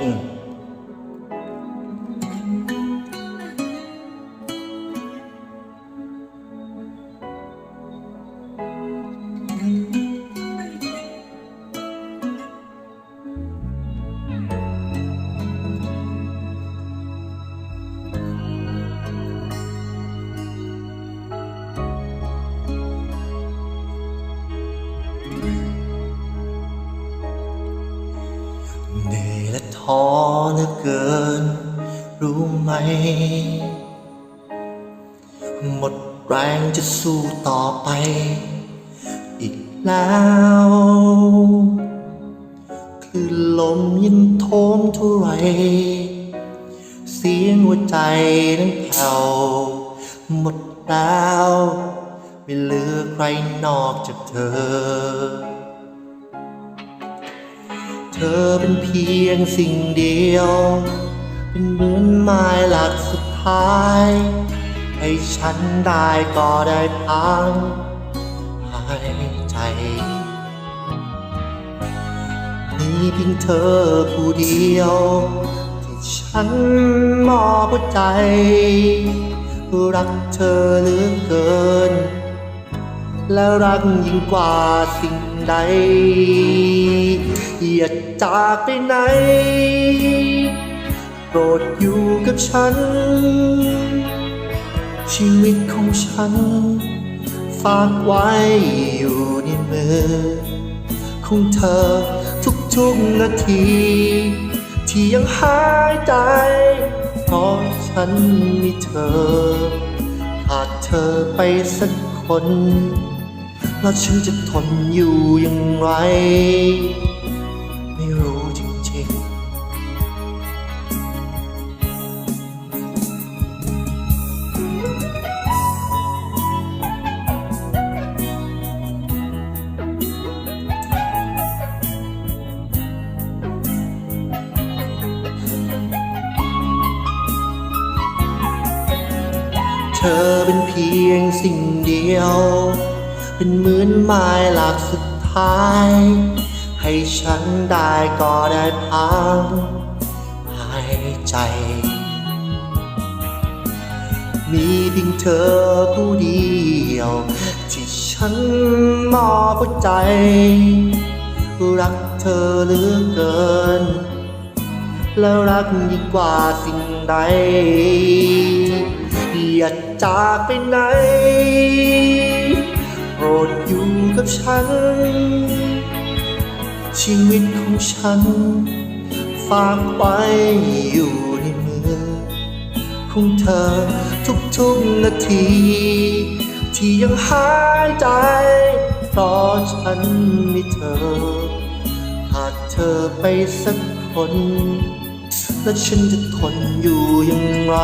อืมเหนื่ อยและท้อเหลือเกิน รู้ไหม หมดแรงจะสู้ต่อไป อีกแล้วคลื่นลมยินโทมเท่าไร เสียงหัวใจนั้นแผ่วหมดแล้ว ไม่เหลือใครนอกจากเธอ เธอเป็นเพียงสิ่งเดียว เป็นเหมือนไม้หลักสุดท้าย ให้ฉันได้ก็ได้พังหายใจมีเพียงเธอผู้เดียว ที่ฉันมอบหัวใจ รักเธอเหลือเกิน และรักยิ่งกว่าสิ่งใด อย่าจากไปไหน โปรดอยู่กับฉัน ชีวิตของฉัน ฝากไว้อยู่ในมือของเธอทุกๆนาที ที่ยังหายใจเพราะฉันมีเธอ ขาดเธอไปสักคน แล้วฉันจะทนอยู่อย่างไร อเป็นเพียงสิ่งเดียว เป็นเหมือนไม้หลักสุดท้าย ให้ฉันได้ก็ได้พังหายใจ มีเพียงเธอผู้เดียว ที่ฉันมอบหัวใจ รักเธอเหลือเกิน แล้วรักยิ่งกว่าสิ่งใด อย่าจากไปไหน โปรดอยู่กับฉัน ชีวิตของฉัน ฝากไว้อยู่ในมือของเธอทุกๆนาที ที่ยังหายใจเพราะฉันมีเธอขาดเธอไปสักคนแล้วฉันจะทนอยู่อย่างไร